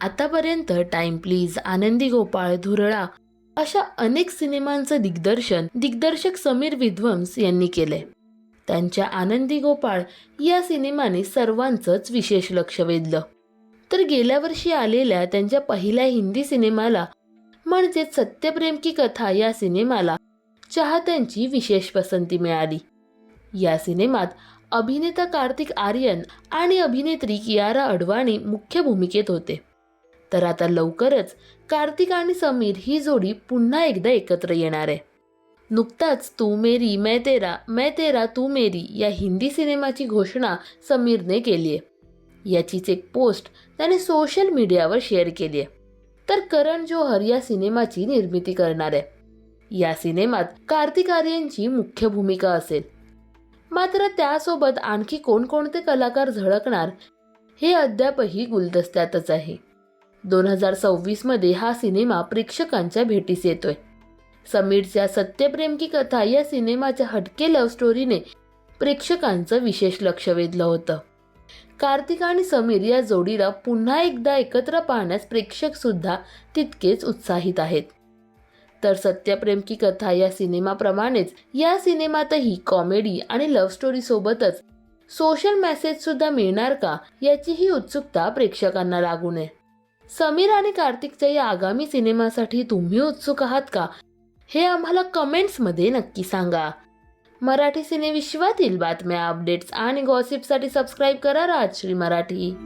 आतापर्यंत time please Anandi Gopal धुरळा अशा अनेक सिनेमांचं दिग्दर्शन दिग्दर्शक समीर विध्वंस यांनी केले त्यांच्या आनंदी गोपाळ या सिनेमाने सर्वांचंच विशेष लक्ष वेधलं. तर गेल्या वर्षी आलेल्या त्यांच्या पहिल्या हिंदी सिनेमाला म्हणजेच सत्यप्रेम की कथा या सिनेमाला चाहत्यांची विशेष पसंती मिळाली. या सिनेमात अभिनेता कार्तिक आर्यन आणि अभिनेत्री कियारा अडवाणी मुख्य भूमिकेत होते. तर आता लवकरच कार्तिक आणि समीर ही जोडी पुन्हा एकदा एकत्र येणार आहे. नुकताच तू मेरी मै तेरा मै तेरा तू मेरी या हिंदी सिनेमाची घोषणा समीरने केली आहे. याचीच एक पोस्ट त्याने सोशल मीडियावर शेअर केली आहे. तर करण जोहर या सिनेमाची निर्मिती करणार आहे. या सिनेमात कार्तिक आर्यनची मुख्य भूमिका असेल. मात्र त्यासोबत आणखी कोणकोणते कलाकार झळकणार हे अद्यापही गुलदस्त्यातच आहे. दोन हजार सव्वीसमध्ये हा सिनेमा प्रेक्षकांच्या भेटीस येतोय. समीरच्या सत्यप्रेम की कथा या सिनेमाच्या हटके लव्ह स्टोरीने प्रेक्षकांचं विशेष लक्ष वेधलं होतं. कार्तिक आणि समीर या जोडीला पुन्हा एकदा एकत्र पाहण्यास प्रेक्षक सुद्धा तितकेच उत्साहित आहेत. तर सत्यप्रेम की कथा या सिनेमाप्रमाणेच या सिनेमातही कॉमेडी आणि लव्ह स्टोरी सोबतच सोशल मेसेज सुद्धा मिळणार का याचीही उत्सुकता प्रेक्षकांना लागू नये. समीर आणि कार्तिकच्या या आगामी सिनेमासाठी तुम्ही उत्सुक आहात का? हे आम्हाला कमेंट्समध्ये नक्की सांगा. मराठी सिनेविश्वातील बातम्या अपडेट्स आणि गॉसिपसाठी सबस्क्राईब करा राजश्री मराठी.